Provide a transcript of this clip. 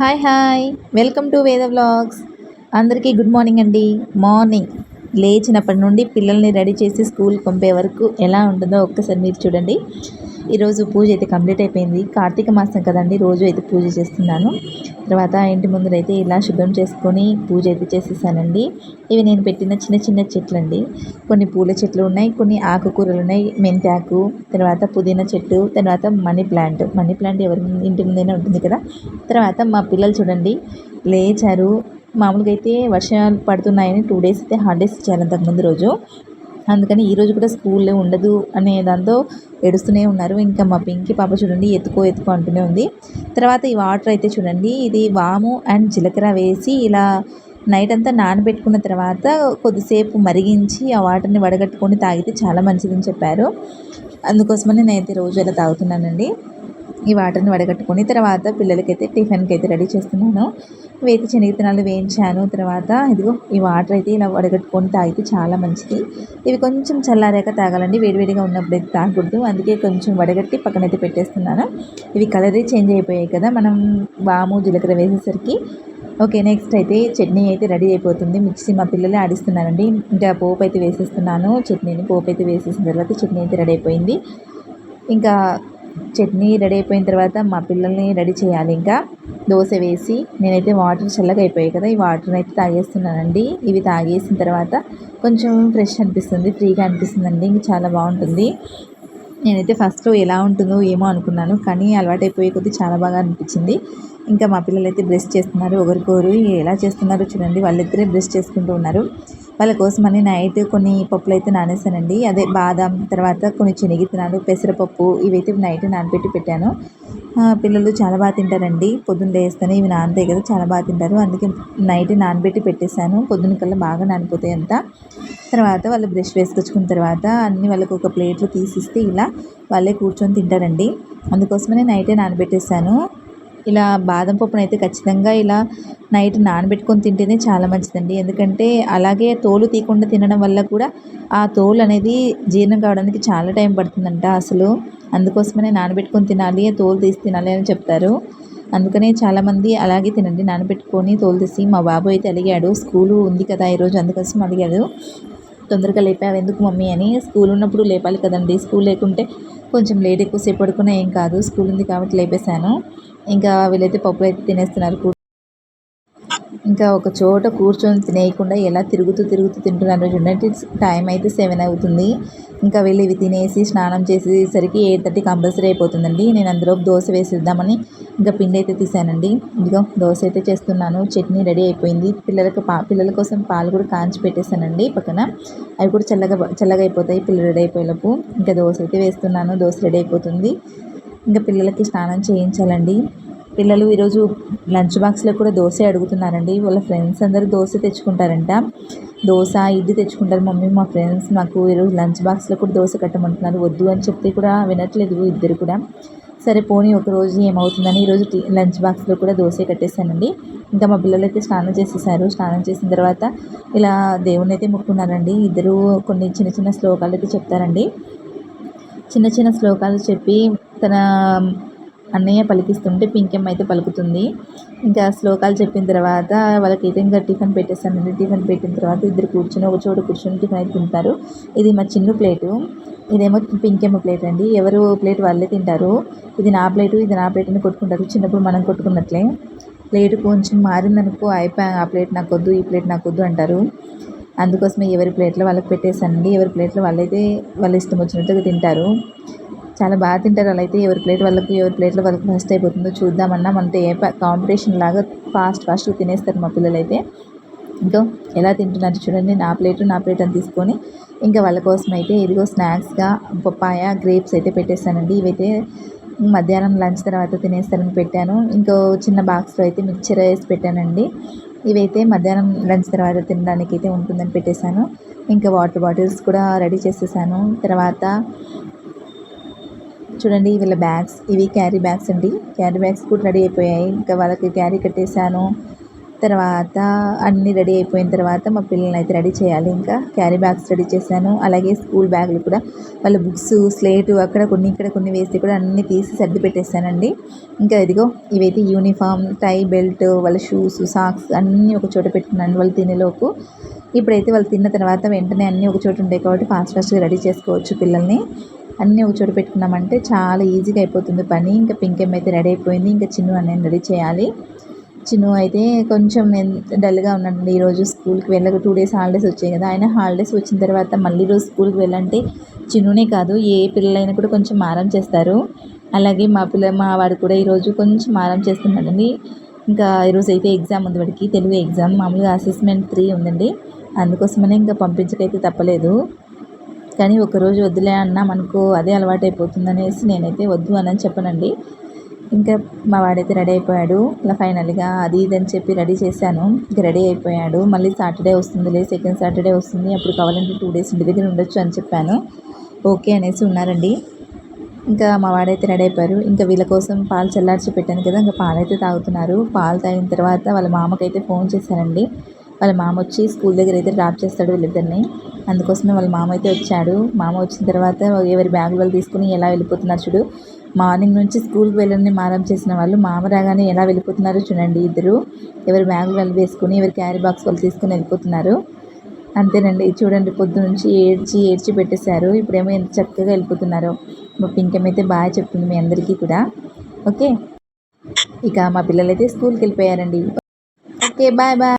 Hi hi. Welcome to Veda vlogs. అందరికీ good morning అండి. Morning లేచినప్పటి నుండి పిల్లల్ని రెడీ చేసి స్కూల్ పంపే వరకు ఎలా ఉంటుందో ఒక్కసారి మీరు చూడండి. ఈరోజు పూజ అయితే కంప్లీట్ అయిపోయింది. కార్తీక మాసం కదండి రోజు అయితే పూజ చేస్తున్నాను. తర్వాత ఇంటి ముందర అయితే ఇలా శుభ్రం చేసుకొని పూజ అయితే చేసేసానండి. ఇవి నేను పెట్టిన చిన్న చిన్న చెట్లు అండి కొన్ని పూల చెట్లు ఉన్నాయి కొన్ని ఆకుకూరలు ఉన్నాయి. మెంతాకు తర్వాత పుదీనా చెట్టు తర్వాత మనీ ప్లాంట్. మనీ ప్లాంట్ ఎవరి ఇంటి ముందైనా ఉంటుంది కదా. తర్వాత మా పిల్లలు చూడండి లేచారు. మామూలుగా అయితే వర్షాలు పడుతున్నాయని టూ డేస్ అయితే హాలిడేస్ ఇచ్చారు అంతకుముందు రోజు. అందుకని ఈరోజు కూడా స్కూల్లో ఉండదు అనే దాంతో ఏడుస్తూనే ఉన్నారు. ఇంకా మా పింకి పాప చూడండి ఎత్తుకో ఎత్తుకో అంటూనే ఉంది. తర్వాత ఈ వాటర్ అయితే చూడండి ఇది వాము అండ్ జీలకర్ర వేసి ఇలా నైట్ అంతా నానబెట్టుకున్న తర్వాత కొద్దిసేపు మరిగించి ఆ వాటర్ని వడగట్టుకొని తాగితే చాలా మంచిదని చెప్పారు. అందుకోసమని నేనైతే రోజు అలా తాగుతున్నానండి. ఈ వాటర్ని వడగట్టుకొని తర్వాత పిల్లలకైతే టిఫిన్కి అయితే రెడీ చేస్తున్నాను. వేతి శనగతనాలు వేయించాను. తర్వాత ఇదిగో ఈ వాటర్ అయితే ఇలా వడగట్టుకొని తాగితే చాలా మంచిది. ఇవి కొంచెం చల్లారాక తాగాలండి. వేడివేడిగా ఉన్నప్పుడు అయితే తాగకూడదు. అందుకే కొంచెం వడగట్టి పక్కనైతే పెట్టేస్తున్నాను. ఇవి కలరే చేంజ్ అయిపోయాయి కదా. మనం వాము జీలకర్ర వేసేసరికి. ఓకే నెక్స్ట్ అయితే చట్నీ అయితే రెడీ అయిపోతుంది. మిక్సీ మా పిల్లలే ఆడిస్తున్నారండి. ఇంకా పోపు అయితే వేసేస్తున్నాను. చట్నీని పోపు అయితే వేసేసిన తర్వాత చట్నీ అయితే రెడీ అయిపోయింది. ఇంకా చట్నీ రెడీ అయిపోయిన తర్వాత మా పిల్లల్ని రెడీ చేయాలి ఇంకా. దోశ వేసి నేనైతే వాటర్ చల్లగా అయిపోయాయి కదా ఈ వాటర్ని అయితే తాగేస్తున్నానండి. ఇవి తాగేసిన తర్వాత కొంచెం ఫ్రెష్ అనిపిస్తుంది ఫ్రీగా అనిపిస్తుందండి ఇంక చాలా బాగుంటుంది. నేనైతే ఫస్ట్లో ఎలా ఉంటుందో ఏమో అనుకున్నాను కానీ అలవాటైపోయే కొద్దీ చాలా బాగా అనిపించింది. ఇంకా మా పిల్లలు అయితే బ్రష్ చేస్తున్నారు ఒకరికొరు ఎలా చేస్తున్నారో చూడండి వాళ్ళిద్దరే బ్రష్ చేసుకుంటూ ఉన్నారు. వాళ్ళ కోసమని నైట్ కొన్ని పప్పులు అయితే నానేసానండి. అదే బాదం తర్వాత కొన్ని శనగిత్తనాలు పెసరపప్పు ఇవైతే నైట్ నానబెట్టి పెట్టాను. పిల్లలు చాలా బాగా తింటారండి. పొద్దున్న వేస్తాను ఇవి నానతాయి కదా చాలా బాగా తింటారు. అందుకే నైట్ నానబెట్టి పెట్టేశాను. పొద్దున్న కల్లా బాగా నానిపోతాయి అంతా. తర్వాత వాళ్ళు బ్రష్ వేసుకొచ్చుకున్న తర్వాత అన్ని వాళ్ళకి ఒక ప్లేట్లో తీసిస్తే ఇలా వాళ్ళే కూర్చొని తింటారండి. అందుకోసమనే నైటే నానబెట్టేశాను. ఇలా బాదం పప్పును అయితే ఖచ్చితంగా ఇలా నైట్ నానబెట్టుకొని తింటేనే చాలా మంచిదండి. ఎందుకంటే అలాగే తోలు తీయకుండా తినడం వల్ల కూడా ఆ తోలు అనేది జీర్ణం కావడానికి చాలా టైం పడుతుందంట అసలు. అందుకోసమనే నానబెట్టుకొని తినాలి తోలు తీసి తినాలి అని చెప్తారు. అందుకనే చాలామంది అలాగే తినండి నానబెట్టుకొని తోలు తీసి. మా బాబు అయితే అడిగాడు స్కూలు ఉంది కదా ఈరోజు అందుకోసం అడిగాడు తొందరగా లేపావు ఎందుకు మమ్మీ అని? స్కూల్ ఉన్నప్పుడు లేపాలి కదండి. స్కూల్ లేకుంటే కొంచెం లేట్ ఎక్కువసేపు పడుకున్నా ఏం కాదు. స్కూల్ ఉంది కాబట్టి లేపేశాను. ఇంకా వీళ్ళైతే పప్పులు అయితే తినేస్తున్నారు. ఇంకా ఒక చోట కూర్చొని తినేయకుండా ఎలా తిరుగుతూ తిరుగుతూ తింటున్నారు. చూడండి టైం అయితే సెవెన్ అవుతుంది. ఇంకా వెళ్ళి ఇవి తినేసి స్నానం చేసేసరికి ఎయిట్ థర్టీ కంపల్సరీ అయిపోతుందండి. నేను అందులో దోశ వేసేద్దామని ఇంకా పిండి అయితే తీసానండి. ఇదిగో దోశ అయితే చేస్తున్నాను. చట్నీ రెడీ అయిపోయింది. పిల్లలకు పా పిల్లల కోసం పాలు కూడా కాంచి పెట్టేశానండి పక్కన. అవి కూడా చల్లగా చల్లగా అయిపోతాయి. పిల్లలు రెడీ అయిపోయేలోపు ఇంకా దోశ అయితే వేస్తున్నాను. దోశ రెడీ అయిపోతుంది. ఇంకా పిల్లలకి స్నానం చేయించాలండి. పిల్లలు ఈరోజు లంచ్ బాక్స్లో కూడా దోశ అడుగుతున్నారండి. వాళ్ళ ఫ్రెండ్స్ అందరూ దోశ తెచ్చుకుంటారంట. దోశ ఇడ్లీ తెచ్చుకుంటారు మమ్మీ. మా ఫ్రెండ్స్ మాకు ఈరోజు లంచ్ బాక్స్లో కూడా దోశ కట్టమంటున్నారు. వద్దు అని చెప్తే కూడా వినట్లేదు ఇద్దరు కూడా. సరే పోనీ ఒక రోజు ఏమవుతుందని ఈరోజు లంచ్ బాక్స్లో కూడా దోశ కట్టేశానండి. ఇంకా మా పిల్లలు అయితే స్నానం చేసేసారు. స్నానం చేసిన తర్వాత ఇలా దేవుని అయితే ముక్కున్నారండి. ఇద్దరు కొన్ని చిన్న చిన్న శ్లోకాలు అయితే చెప్తారండి. చిన్న చిన్న శ్లోకాలు చెప్పి తన అన్నయ్య పలికిస్తుంటే పింకెమ్మ అయితే పలుకుతుంది. ఇంకా శ్లోకాలు చెప్పిన తర్వాత వాళ్ళకి అయితే ఇంకా టిఫిన్ పెట్టేస్తానండి టిఫిన్ పెట్టిన తర్వాత ఇద్దరు కూర్చొని ఒక చోటు కూర్చొని టిఫిన్ అయితే తింటారు. ఇది మా చిన్న ప్లేటు. ఇదేమో పింకెమ్మ ప్లేట్ అండి. ఎవరు ప్లేట్ వాళ్ళే తింటారు. ఇది నా ప్లేటు ఇది నా ప్లేట్ అని కొట్టుకుంటారు. చిన్నప్పుడు మనం కొట్టుకున్నట్లే. ప్లేట్ కొంచెం మారిందనుకో అయిపోయా ఆ ప్లేట్ నాకు వద్దు ఈ ప్లేట్ నాకు వద్దు అంటారు. అందుకోసమే ఎవరి ప్లేట్లో వాళ్ళకి పెట్టేశానండి. ఎవరి ప్లేట్లో వాళ్ళైతే వాళ్ళ ఇష్టం వచ్చినట్టుగా తింటారు. చాలా బాగా తింటారు అలా అయితే ఎవరి ప్లేట్ వాళ్ళకి ఎవరి ప్లేట్లో వాళ్ళకి ఫస్ట్ అయిపోతుందో చూద్దామన్నా. మనతో ఏ కాంపిటీషన్ లాగా ఫాస్ట్ ఫాస్ట్గా తినేస్తారు మా పిల్లలైతే. ఇంకా ఎలా తింటున్నారు చూడండి నా ప్లేట్ నా ప్లేట్ అని తీసుకొని ఇంకా వాళ్ళ కోసం అయితే ఇదిగో స్నాక్స్గా పప్పాయ గ్రేప్స్ అయితే పెట్టేస్తానండి. ఇవైతే మధ్యాహ్నం లంచ్ తర్వాత తినేస్తారని పెట్టాను. ఇంకో చిన్న బాక్స్లో అయితే మిక్చర్ వేసి పెట్టానండి. ఇవైతే మధ్యాహ్నం లంచ్ తర్వాత తినడానికి అయితే ఉంటుందని పెట్టేశాను. ఇంకా వాటర్ బాటిల్స్ కూడా రెడీ చేసేసాను. తర్వాత చూడండి వీళ్ళ బ్యాగ్స్ ఇవి క్యారీ బ్యాగ్స్ అండి. క్యారీ బ్యాగ్స్ కూడా రెడీ అయిపోయాయి. ఇంకా వాళ్ళకి క్యారీ కట్టేశాను. తర్వాత అన్నీ రెడీ అయిపోయిన తర్వాత మా పిల్లల్ని అయితే రెడీ చేయాలి. ఇంకా క్యారీ బ్యాగ్స్ రెడీ చేశాను. అలాగే స్కూల్ బ్యాగులు కూడా వాళ్ళ బుక్స్ స్లేటు అక్కడ కొన్ని ఇక్కడ కొన్ని వేసి కూడా అన్నీ తీసి సర్ది పెట్టేశానండి ఇంకా ఇదిగో ఇవైతే యూనిఫామ్ టై బెల్ట్ వాళ్ళ షూస్ సాక్స్ అన్నీ ఒక చోట పెట్టుకున్నాను వాళ్ళు తినేలోపు. ఇప్పుడైతే వాళ్ళు తిన్న తర్వాత వెంటనే అన్నీ ఒక చోట ఉంటాయి కాబట్టి ఫాస్ట్ ఫాస్ట్గా రెడీ చేసుకోవచ్చు పిల్లల్ని. అన్నీ ఒక చోట పెట్టుకున్నామంటే చాలా ఈజీగా అయిపోతుంది పని. ఇంకా పింకెమ్ అయితే రెడీ అయిపోయింది. ఇంకా చిన్న అన్నయ్య రెడీ చేయాలి. చిన్ను అయితే కొంచెం డల్గా ఉన్నాడండి. ఈరోజు స్కూల్కి వెళ్ళక టూ డేస్ హాలిడేస్ వచ్చాయి కదా. ఆయన హాలిడేస్ వచ్చిన తర్వాత మళ్ళీ రోజు స్కూల్కి వెళ్ళంటే చిన్నునే కాదు ఏ పిల్లలైనా కూడా కొంచెం మారం చేస్తారు. అలాగే మా పిల్ల మా వాడు కూడా ఈరోజు కొంచెం మారం చేస్తున్నాడండి. ఇంకా ఈరోజు అయితే ఎగ్జామ్ ఉంది వాడికి తెలుగు ఎగ్జామ్ మామూలుగా అసెస్మెంట్ త్రీ ఉందండి. అందుకోసమనే ఇంకా పంపించకైతే తప్పలేదు. కానీ ఒకరోజు వద్దులే అన్నా మనకు అదే అలవాటు అయిపోతుంది అనేసి నేనైతే వద్దు అని చెప్పనండి. ఇంకా మా వాడైతే రెడీ అయిపోయాడు. ఇలా ఫైనల్గా అది ఇది అని చెప్పి రెడీ చేశాను. ఇంకా రెడీ అయిపోయాడు. మళ్ళీ సాటర్డే వస్తుందిలే సెకండ్ సాటర్డే వస్తుంది. అప్పుడు కావాలంటే టూ డేస్ ఇంటి దగ్గర ఉండొచ్చు అని చెప్పాను. ఓకే అనేసి ఉన్నారండి. ఇంకా మా వాడైతే రెడీ అయిపోయారు. ఇంకా వీళ్ళ కోసం పాలు చల్లార్చి పెట్టాను కదా ఇంకా పాలైతే తాగుతున్నారు. పాలు తాగిన తర్వాత వాళ్ళ మామకైతే ఫోన్ చేశానండి వాళ్ళ మామ వచ్చి స్కూల్ దగ్గర అయితే డ్రాప్ చేస్తాడు వీళ్ళిద్దరిని. అందుకోసమే వాళ్ళ మామ అయితే వచ్చాడు. మామ వచ్చిన తర్వాత ఎవరి బ్యాగులు వాళ్ళు తీసుకుని ఎలా వెళ్ళిపోతున్నారు చూడు. మార్నింగ్ నుంచి స్కూల్కి వెళ్ళని మారం చేసిన వాళ్ళు. మామ రాగానే ఎలా వెళ్ళిపోతున్నారో చూడండి ఇద్దరు. ఎవరు బ్యాగులు వాళ్ళు వేసుకుని ఎవరు క్యారీ బాక్స్ వాళ్ళు తీసుకుని వెళ్ళిపోతున్నారు. అంతేనండి. చూడండి పొద్దు నుంచి ఏడ్చి ఏడ్చి పెట్టేశారు. ఇప్పుడేమో ఎంత చక్కగా వెళ్ళిపోతున్నారు. మా పింకమైతే బాగా చెప్తుంది మీ అందరికీ కూడా. ఓకే? ఇక మా పిల్లలైతే స్కూల్కి వెళ్ళిపోయారండి. Okay bye bye.